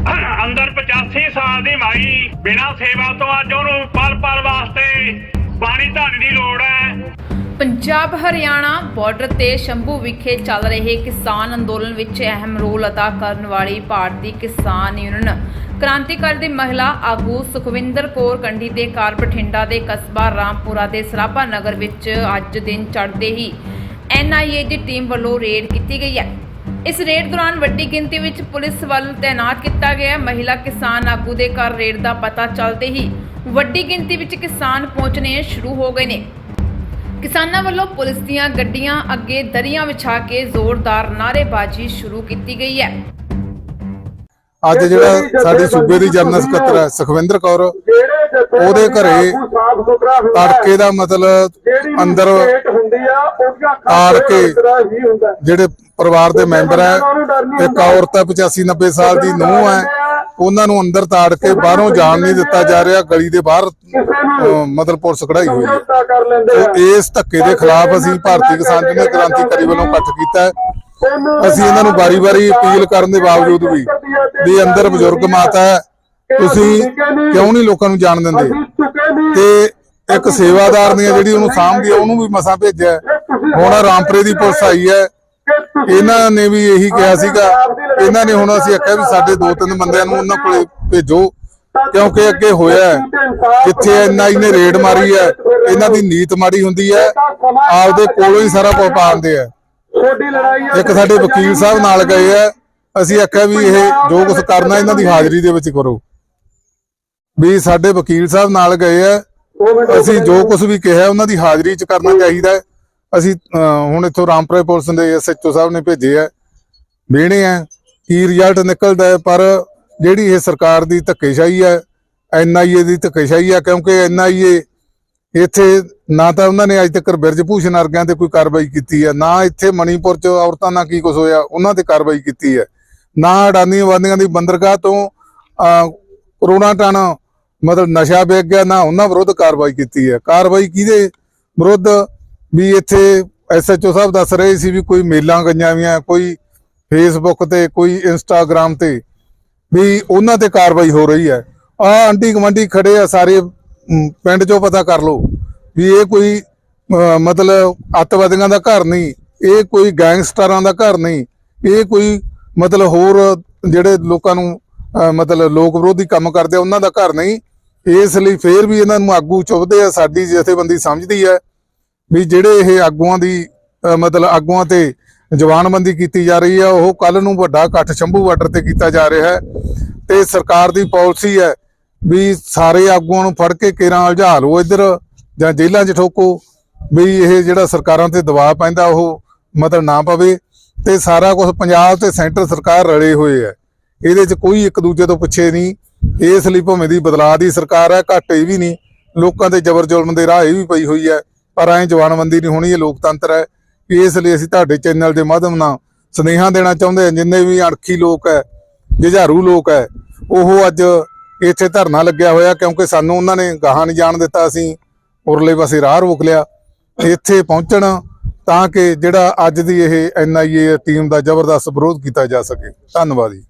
ਅੰਦਰ 85 ਸਾਲ ਦੀ ਮਾਈ ਬਿਨਾਂ ਸੇਵਾ ਤੋਂ ਅੱਜ ਉਹਨੂੰ ਪਲ ਪਲ ਵਾਸਤੇ ਪਾਣੀ ਧਾਣੀ ਦੀ ਲੋੜ ਹੈ। ਪੰਜਾਬ, ਹਰਿਆਣਾ ਬਾਰਡਰ ਤੇ ਸ਼ੰਭੂ ਵਿਖੇ ਚੱਲ ਰਹੇ ਕਿਸਾਨ ਅੰਦੋਲਨ ਵਿੱਚ ਅਹਿਮ ਰੋਲ ਅਦਾ ਕਰਨ ਵਾਲੀ ਭਾਰਤੀ ਕਿਸਾਨ ਯੂਨੀਅਨ। ਕ੍ਰਾਂਤੀਕਾਰੀ ਦੀ ਮਹਿਲਾ ਆਗੂ ਸੁਖਵਿੰਦਰ ਕੌਰ ਕੰਢੀ ਦੇ ਘਰ ਬਠਿੰਡਾ ਦੇ ਕਸਬਾ ਰਾਮਪੁਰਾ ਦੇ ਸਰਾਭਾ ਨਗਰ ਵਿੱਚ ਅੱਜ ਦਿਨ ਚੜ੍ਹਦੇ ਹੀ ਐਨਆਈਏ ਦੀ ਟੀਮ ਵੱਲੋਂ ਰੇਡ ਕੀਤੀ ਗਈ ਹੈ। ਇਸ ਰੇਡ ਦੌਰਾਨ ਵੱਡੀ ਗਿਣਤੀ ਵਿੱਚ ਪੁਲਿਸ ਵੱਲ ਤਾਇਨਾਤ ਕੀਤਾ ਗਿਆ। ਮਹਿਲਾ ਕਿਸਾਨ ਆਗੂ ਦੇ ਘਰ ਰੇਡ ਦਾ ਪਤਾ ਚੱਲਦੇ ਹੀ ਵੱਡੀ ਗਿਣਤੀ ਵਿੱਚ ਕਿਸਾਨ ਪਹੁੰਚਣੇ ਸ਼ੁਰੂ ਹੋ ਗਏ ਨੇ ਕਿਸਾਨਾਂ ਵੱਲੋਂ ਪੁਲਿਸ ਦੀਆਂ ਗੱਡੀਆਂ ਅੱਗੇ ਦਰੀਆਂ ਵਿਛਾ ਕੇ ਜ਼ੋਰਦਾਰ ਨਾਅਰੇਬਾਜ਼ੀ ਸ਼ੁਰੂ ਕੀਤੀ ਗਈ ਹੈ ਅੱਜ ਜਿਹੜਾ ਸਾਡੇ ਸੂਬੇ ਦੀ ਜਨਰਲ ਸਕੱਤਰ ਹੈ ਸੁਖਵਿੰਦਰ ਕੌਰ ਉਹਦੇ ਘਰੇ ਤੜਕੇ ਦਾ ਮਤਲਬ ਅੰਦਰ ਕੇ ਜਿਹੜੇ ਪਰਿਵਾਰ ਦੇ ਮੈਂਬਰ ਹੈ ਇੱਕ ਔਰਤ ਹੈ 85 90 ਸਾਲ ਦੀ ਨੂੰਹ ਹੈ ਉਹਨਾਂ ਨੂੰ ਅੰਦਰ ਤਾੜ ਕੇ ਬਾਹਰੋਂ ਜਾਣ ਨਹੀਂ ਦਿੱਤਾ ਜਾ ਰਿਹਾ ਗਲੀ ਦੇ ਬਾਹਰ ਮਤਲਬ ਪੁਲਿਸ ਕਢਾਈ ਹੋਈ ਹੈ। ਤੇ ਇਸ ਧੱਕੇ ਦੇ ਖਿਲਾਫ ਅਸੀਂ ਭਾਰਤੀ ਕਿਸਾਨ ਯੂਨੀਅਨ ਕ੍ਰਾਂਤੀਕਾਰੀ ਵੱਲੋਂ ਇਕੱਠ ਕੀਤਾ ਅਸੀਂ ਇਹਨਾਂ ਨੂੰ ਵਾਰੀ-ਵਾਰੀ ਅਪੀਲ ਕਰਨ ਦੇ ਬਾਵਜੂਦ ਵੀ ਵੀ ਅੰਦਰ ਬਜ਼ੁਰਗ ਮਾਤਾ ਹੈ ਤੁਸੀਂ ਕਿਉਂ ਨਹੀਂ ਲੋਕਾਂ ਨੂੰ ਜਾਣ ਦਿੰਦੇ? ਤੇ ਇੱਕ ਸੇਵਾਦਾਰ ਨੇ ਜਿਹੜੀ ਉਹਨੂੰ ਸਾਂਭਦੀ ਹੈ ਉਹਨੂੰ ਵੀ ਮਸਾਂ ਭੇਜਿਆ। ਹੁਣ ਰਾਮਪੁਰੇ ਦੀ ਪੁਲਿਸ ਆਈ ਹੈ। ਇਹਨਾਂ ਨੇ ਵੀ ਇਹੀ ਕਿਹਾ ਸੀਗਾ। ਇਹਨਾਂ ਨੇ ਹੁਣ ਅਸੀਂ ਆਖਿਆ ਵੀ ਸਾਡੇ ਦੋ ਤਿੰਨ ਬੰਦਿਆਂ ਨੂੰ ਉਹਨਾਂ ਕੋਲੇ ਭੇਜੋ ਕਿਉਂਕਿ ਅੱਗੇ ਹੋਇਆ ਜਿੱਥੇ ਐਨਆਈ ਨੇ ਰੇਡ ਮਾਰੀ ਹੈ ਇਹਨਾਂ ਦੀ ਨੀਤ ਮਾੜੀ ਹੁੰਦੀ ਹੈ। ਆਪਦੇ ਕੋਲੋਂ ਹੀ ਸਾਰਾ ਕੁਝ ਪਾਉਂਦੇ ਆ। ਇੱਕ ਸਾਡੇ ਵਕੀਲ ਸਾਹਿਬ ਨਾਲ ਗਏ ਆ ਅਸੀਂ ਆਖਿਆ ਵੀ ਇਹ ਜੋ ਕੁਝ ਕਰਨਾ ਇਹਨਾਂ ਦੀ ਹਾਜ਼ਰੀ ਦੇ ਵਿੱਚ ਕਰੋ। ਵੀ ਸਾਡੇ ਵਕੀਲ ਸਾਹਿਬ ਨਾਲ ਗਏ ਆ। ਅਸੀਂ ਜੋ ਕੁਝ ਵੀ ਕਿਹਾ ਉਹਨਾਂ ਦੀ ਹਾਜ਼ਰੀ 'ਚ ਕਰਨਾ ਚਾਹੀਦਾ ਹੈ। ਅਸੀਂ ਹੁਣ ਇੱਥੋਂ ਰਾਮਪੁਰੇ ਪੁਲਿਸ ਦੇ ਐਸਐਚਓ ਸਾਹਿਬ ਨੇ ਭੇਜੇ ਆ। ਵੇਣੇ ਆ ਕੀ ਰਿਜ਼ਲਟ ਨਿਕਲਦਾ ਹੈ ਪਰ ਜਿਹੜੀ ਇਹ ਸਰਕਾਰ ਦੀ ਧੱਕੇਸ਼ਾਹੀ ਹੈ ਐਨਆਈਏ ਦੀ ਧੱਕੇਸ਼ਾਹੀ ਹੈ ਕਿਉਂਕਿ ਐਨਆਈਏ ਇੱਥੇ ਨਾ ਤਾਂ ਉਹਨਾਂ ਨੇ ਅੱਜ ਤੱਕ ਬਿਰਜ ਭੂਸ਼ਣ ਵਰਗਿਆਂ ਤੇ ਕੋਈ ਕਾਰਵਾਈ ਕੀਤੀ ਹੈ ਨਾ ਇੱਥੇ ਮਣੀਪੁਰ ਚ ਔਰਤਾਂ ਨਾਲ ਕੀ ਕੁਝ ਹੋਇਆ ਉਹਨਾਂ ਤੇ ਕਾਰਵਾਈ ਕੀਤੀ ਹੈ। ਨਾ ਅਡਾਨੀ ਵਾਦੀਆਂ ਦੀ ਬੰਦਰਗਾਹ ਤੋਂ ਕਰੋਨਾ ਟਨ ਮਤਲਬ ਨਸ਼ਾ ਵੇਚ ਗਿਆ, ਨਾ ਉਹਨਾਂ ਵਿਰੁੱਧ ਕਾਰਵਾਈ ਕੀਤੀ ਹੈ। ਕਾਰਵਾਈ ਕਿਹਦੇ ਵਿਰੁੱਧ? ਵੀ ਇੱਥੇ ਐਸਐਚਓ ਸਾਹਿਬ ਦੱਸ ਰਹੇ ਸੀ ਵੀ ਕੋਈ ਮੇਲਾਂ ਗਈਆਂ ਵੀਆਂ, ਕੋਈ ਫੇਸਬੁੱਕ ਤੇ, ਕੋਈ ਇੰਸਟਾਗ੍ਰam ਤੇ, ਵੀ ਉਹਨਾਂ ਤੇ ਕਾਰਵਾਈ ਹੋ ਰਹੀ ਹੈ। ਆ ਆਂਟੀ ਗਵੰਡੀ ਖੜੇ ਆ ਸਾਰੇ ਪਿੰਡ ਚੋਂ ਪਤਾ ਕਰ ਲਓ ਵੀ ਇਹ ਕੋਈ ਮਤਲਬ ਅੱਤਵਾਦੀਆਂ ਦਾ ਘਰ ਨਹੀਂ, ਇਹ ਕੋਈ ਗੈਂਗਸਟਰਾਂ ਦਾ ਘਰ ਨਹੀਂ, ਇਹ ਕੋਈ ਮਤਲਬ ਹੋਰ ਜਿਹੜੇ ਲੋਕਾਂ ਨੂੰ ਮਤਲਬ ਲੋਕ ਵਿਰੋਧੀ ਕੰਮ ਕਰਦੇ ਉਹਨਾਂ ਦਾ ਘਰ ਨਹੀਂ। ਇਸ ਲਈ ਫੇਰ ਵੀ ਇਹਨਾਂ ਨੂੰ ਆਗੂ ਚੁੱਭਦੇ ਆ, ਸਾਡੀ ਜਥੇਬੰਦੀ ਸਮਝਦੀ ਹੈ ਵੀ ਜਿਹੜੇ ਇਹ ਆਗੂਆਂ ਦੀ ਮਤਲਬ ਆਗੂਆਂ ਤੇ ਜਵਾਨਬੰਦੀ ਕੀਤੀ ਜਾ ਰਹੀ ਹੈ, ਉਹ ਕੱਲ ਨੂੰ ਵੱਡਾ ਇਕੱਠ ਸ਼ੰਭੂ ਬਾਰਡਰ ਤੇ ਕੀਤਾ ਜਾ ਰਿਹਾ ਹੈ। ਤੇ ਸਰਕਾਰ ਦੀ ਪਾਲਿਸੀ ਹੈ ਵੀ ਸਾਰੇ ਆਗੂਆਂ ਨੂੰ ਫੜ ਕੇ ਕੇਰਾਂ ਉਲਝਾ ਲਓ ਇੱਧਰ, ਜਾਂ ਜੇਲ੍ਹਾਂ 'ਚ ਠੋਕੋ, ਵੀ ਇਹ ਜਿਹੜਾ ਸਰਕਾਰਾਂ ਤੇ ਦਬਾਅ ਪੈਂਦਾ, ਉਹ ਮਤਲਬ ਨਾ ਪਵੇ। ਤੇ ਸਾਰਾ ਕੁਝ ਪੰਜਾਬ ਤੇ ਸੈਂਟਰ ਸਰਕਾਰ ਰਲੇ ਹੋਏ ਹੈ। ਇਹਦੇ 'ਚ ਕੋਈ ਇੱਕ ਦੂਜੇ ਤੋਂ ਪਿੱਛੇ ਨਹੀਂ। ਇਸ ਲਈ ਭਾਵੇਂ ਦੀ ਬਦਲਾਅ ਦੀ ਸਰਕਾਰ ਹੈ, ਘੱਟ ਇਹ ਵੀ ਨਹੀਂ। ਲੋਕਾਂ ਤੇ ਜ਼ਬਰ ਜ਼ੁਲਮ ਦੇ ਰਾਹ ਇਹ ਵੀ ਪਈ ਹੋਈ ਹੈ, ਪਰ ਐਂ ਜਵਾਨਬੰਦੀ ਨਹੀਂ ਹੋਣੀ, ਇਹ ਲੋਕਤੰਤਰ ਹੈ। ਇਸ ਲਈ ਅਸੀਂ ਤੁਹਾਡੇ ਚੈਨਲ ਦੇ ਮਾਧਿਅਮ ਨਾਲ ਸੁਨੇਹਾ ਦੇਣਾ ਚਾਹੁੰਦੇ ਹਾਂ, ਜਿੰਨੇ ਵੀ ਅਣਖੀ ਲੋਕ ਹੈ, ਜੁਝਾਰੂ ਲੋਕ ਹੈ, ਉਹ ਅੱਜ ਇੱਥੇ ਧਰਨਾ ਲੱਗਿਆ ਹੋਇਆ, ਕਿਉਂਕਿ ਸਾਨੂੰ ਉਹਨਾਂ ਨੇ ਗਾਹਾਂ ਨਹੀਂ ਜਾਣ ਦਿੱਤਾ, ਅਸੀਂ ਉਰਲੇ ਪਾਸੇ ਰਾਹ ਰੋਕ ਲਿਆ। ਇੱਥੇ ਪਹੁੰਚਣ ਤਾਂ ਕਿ ਜਿਹੜਾ ਅੱਜ ਦੀ ਇਹ ਐਨਆਈਏ ਟੀਮ ਦਾ ਜ਼ਬਰਦਸਤ ਵਿਰੋਧ ਕੀਤਾ ਜਾ ਸਕੇ। ਧੰਨਵਾਦ ਜੀ।